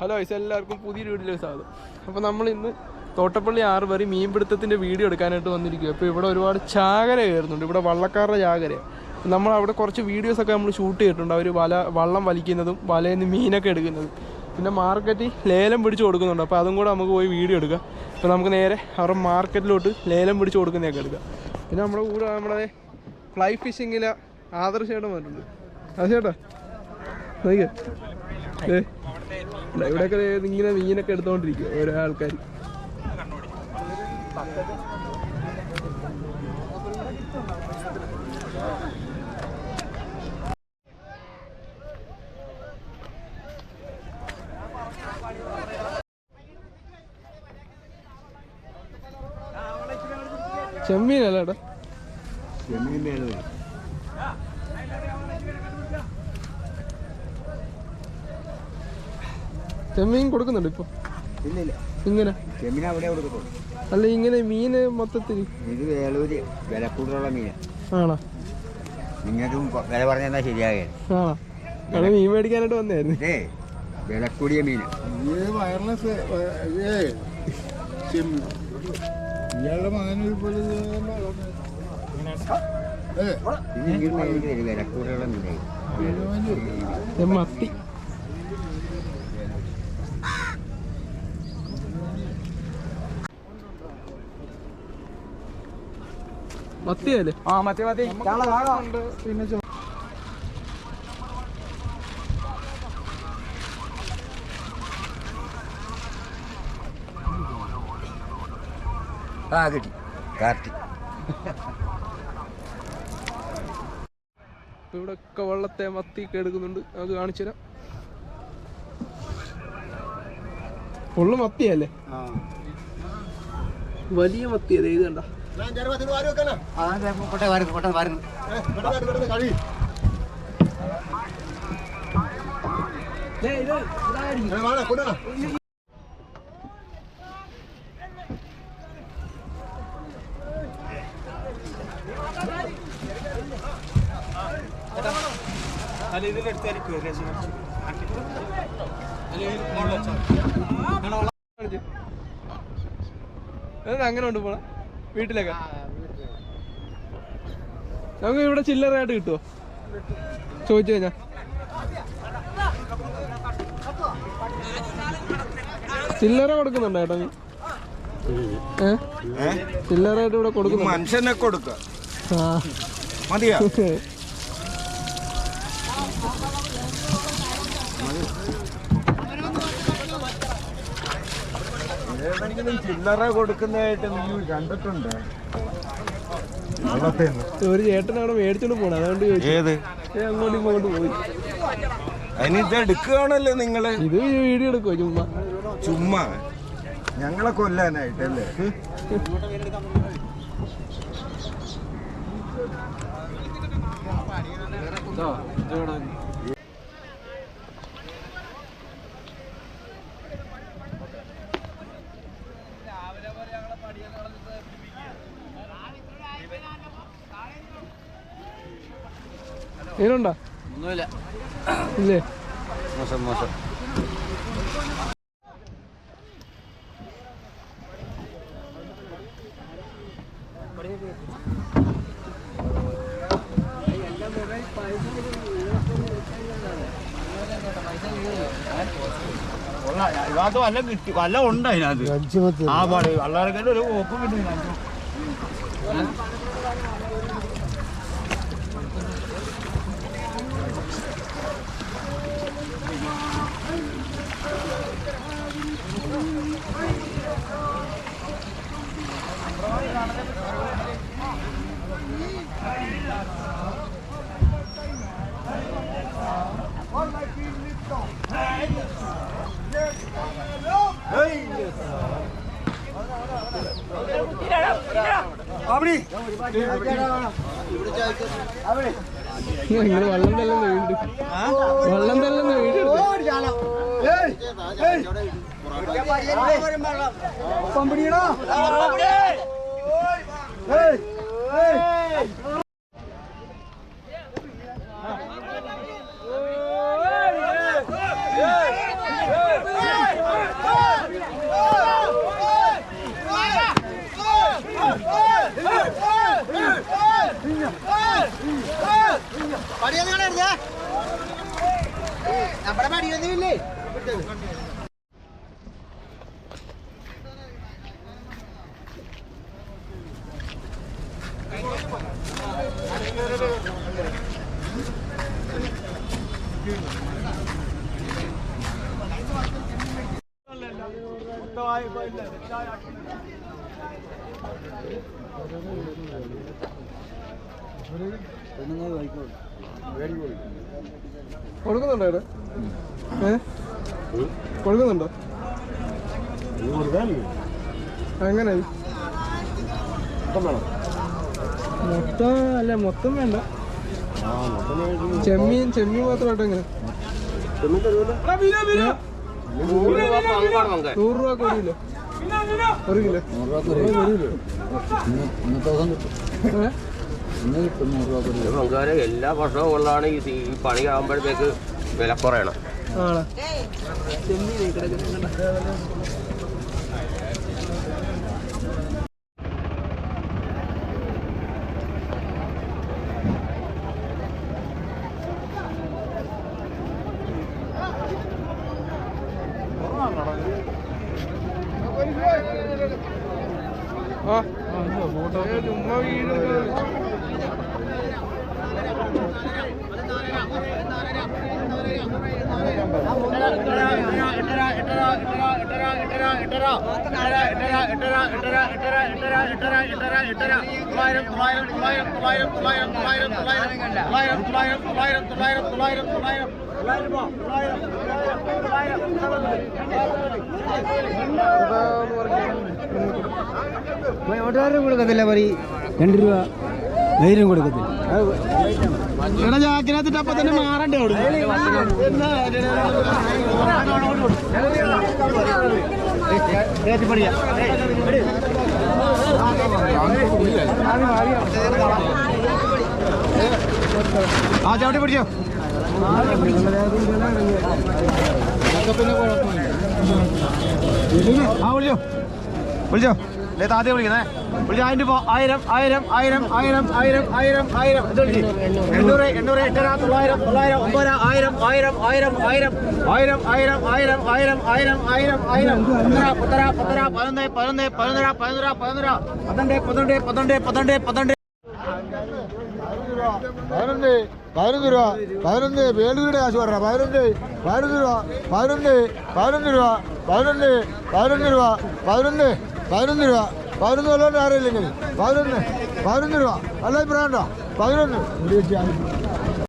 Hello ice എല്ലാവർക്കും പുതിയൊരു വീഡിയോയിലേക്ക് സ്വാഗതം. അപ്പോൾ നമ്മൾ ഇന്ന് തോട്ടപ്പള്ളി ആറ് പേര് മീൻപിടുത്തത്തിന്റെ വീഡിയോ എടുക്കാനായിട്ട് വന്നിരിക്കുക അപ്പോൾ ഇവിടെ ഒരുപാട് ചാകര കയറുന്നുണ്ട്. ഇവിടെ വള്ളക്കാരുടെ ചാകര. നമ്മൾ അവിടെ കുറച്ച് വീഡിയോസൊക്കെ നമ്മൾ ഷൂട്ട് ചെയ്തിട്ടുണ്ട്. അവർ വല വള്ളം വലിക്കുന്നതും വലയിൽ നിന്ന് മീനൊക്കെ എടുക്കുന്നതും. പിന്നെ മാർക്കറ്റിൽ ലേലം പിടിച്ച് കൊടുക്കുന്നുണ്ട്. അപ്പോൾ അതും കൂടെ നമുക്ക് പോയി വീഡിയോ എടുക്കാം. അപ്പോൾ നമുക്ക് നേരെ അവരുടെ മാർക്കറ്റിലോട്ട് ലേലം പിടിച്ച് കൊടുക്കുന്നതൊക്കെ എടുക്കാം. പിന്നെ നമ്മുടെ കൂടെ നമ്മുടെ ഫ്ലൈ ഫിഷിങ്ങിലെ ആദർശേട്ടൻ വന്നിട്ടുണ്ട്. അതെ ചേട്ടാ ഏ ഇല്ല, ഇവിടെയൊക്കെ ഇങ്ങനെ മീനൊക്കെ എടുത്തോണ്ടിരിക്കും ഓരോ ആൾക്കാർ ചെമ്മീനല്ല ഏട്ടാ ചെമ്മീൻ കൊടുക്കുന്നുണ്ട് ഇപ്പൊ? ഇങ്ങനെ? ചെമ്മീൻ അവിടെ അല്ല ഇങ്ങനെ മീന് മൊത്തത്തിൽ ഇത് വേളൂര് വില കൂടുതലുള്ള മീൻ ആണോ? നിങ്ങൾക്ക് വില പറഞ്ഞാൽ മീൻ മേടിക്കാനായിട്ട് വന്നായിരുന്നു ഏ വില കൂടിയ മീൻ വയർലെസ് ഇയാളുടെ മകനൊരു പോലെ വില കൂടുതലുള്ള മീനായി മത്തി. മത്തിയല്ലേ ആ മത്തി മത്തി. പിന്നെ ആ കിട്ടി. കാർത്തി ഇവിടെ ഒക്കെ വെള്ളത്തെ മത്തിയൊക്കെ എടുക്കുന്നുണ്ട്. അത് കാണിച്ചു തരാം. ഫുള്ള് മത്തിയല്ലേ? വലിയ മത്തി അതെ ഇത് കണ്ട. കൊട്ടെ വരുന്നു കൊട്ടെ വരുന്നു. അങ്ങനെ ഉണ്ട് പോണ? വീട്ടിലൊക്കെ? നമുക്ക് ഇവിടെ ചില്ലറയായിട്ട് കിട്ടുമോ ചോദിച്ചു കഴിഞ്ഞാ. ചില്ലറ കൊടുക്കുന്നുണ്ടോ ഏട്ടാ നീ? ചില്ലറയായിട്ട് ഇവിടെ കൊടുക്കുന്നു മനുഷ്യനെ കൊടുക്ക. മതിയാ? ഏതെങ്കിലും ചില്ലറ കൊടുക്കുന്നതായിട്ട് നീ കണ്ടിട്ടുണ്ട്? ഒരു ചേട്ടനാണ് മേടിച്ചോണ്ട് പോണ. അതുകൊണ്ട് ഏത്? അങ്ങോട്ടും ഇങ്ങോട്ടും പോയി. അതിനിത് എടുക്കുകയാണല്ലോ നിങ്ങൾ. ഇത് വീഡിയോ എടുക്കോ ചുമ്മാ? ചുമ്മാ. ഞങ്ങളെ കൊല്ലാനായിട്ടല്ലേ മീനുണ്ടോ? ഇല്ലേ? മോശം മോശം. ഇതിനകത്ത് വല്ല കിട്ടി വല്ല ഉണ്ട് അതിനകത്ത്. ആ പാട് വള്ളാരൊക്കെ ഒരു ഓപ്പും കിട്ടും ഇതിനകത്ത്. Abre! Abre! നിങ്ങൾ വെള്ളം തല്ലുന്ന വീട് വെള്ളം തല്ലുന്ന വീട് Hey! പണിയൊന്നും കാണരുത് നമ്മുടെ പണിയൊന്നും ഇല്ലേ? പെണ്ണുങ്ങൾ വായിക്കോളൂ കൊടുക്കുന്നുണ്ടോ ഇവിടെ? ഏ? കൊടുക്കുന്നുണ്ടോ? അങ്ങനെ മൊത്തം അല്ല മൊത്തം വേണ്ട. ചെമ്മീൻ ചെമ്മീൻ മാത്രമായിട്ട് എങ്ങനെ? ഏ? നൂറ് രൂപ ഒരു കിലോ. ഒരു കിലോ. പങ്കാര എല്ലാ വർഷവും ഉള്ളതാണ് ഈ സീ- ഈ പണി ആകുമ്പോഴത്തേക്ക് വില കുറയണം ആണോ ചെമ്മീൻ കിടക്കുന്നുണ്ട് ആ ചുമ്മാ വീട് ഓട്ടോകാരനും കൊടുക്കത്തില്ല പറി രണ്ട് രൂപ ധൈര്യം കൊടുക്കത്തില്ല ഇവിടെ ജാക്കിനകത്തിട്ട് അപ്പൊ തന്നെ മാറണ്ടേ അവിടെ ആ ചവിട്ടി പിടിച്ചോ ആ വിളിച്ചോ വിളിച്ചോ അല്ലേ താതെ വിളിക്കുന്നേ വിളിച്ചോ ആയിരം രൂപ ആയിരം ആയിരം ആയിരം ആയിരം ആയിരം ആയിരം ആയിരം എന്തോ എണ്ണൂറ് എണ്ണൂറ് എട്ടര തൊള്ളായിരം തൊള്ളായിരം ഒമ്പത് ആയിരം ആയിരം ആയിരം ആയിരം ആയിരം ആയിരം ആയിരം ആയിരം ആയിരം ആയിരം ആയിരം പത്തര പത്തര പത്തര പതിനൊന്ന് പതിനൊന്ന് പതിനൊന്നര പതിനൊന്നര പതിനൊന്നര പന്ത്രണ്ട് പന്ത്രണ്ട് പന്ത്രണ്ട് പന്ത്രണ്ട് പന്ത്രണ്ട് പതിനൊന്ന് പതിനൊന്ന് രൂപ പതിനൊന്ന് വേളുകളുടെ കാശ് പറഞ്ഞ പതിനൊന്ന് പതിനൊന്ന് രൂപ പതിനൊന്ന് പതിനൊന്ന് രൂപ പതിനൊന്ന് പതിനൊന്ന് രൂപ പതിനൊന്ന് പതിനൊന്ന് രൂപ. പതിനൊന്ന് കൊല്ലോണ്ട് ആരെയില്ലെങ്കിൽ പതിനൊന്ന്. പതിനൊന്ന് രൂപ. അല്ല അഭിപ്രായം ഉണ്ടോ പതിനൊന്ന്.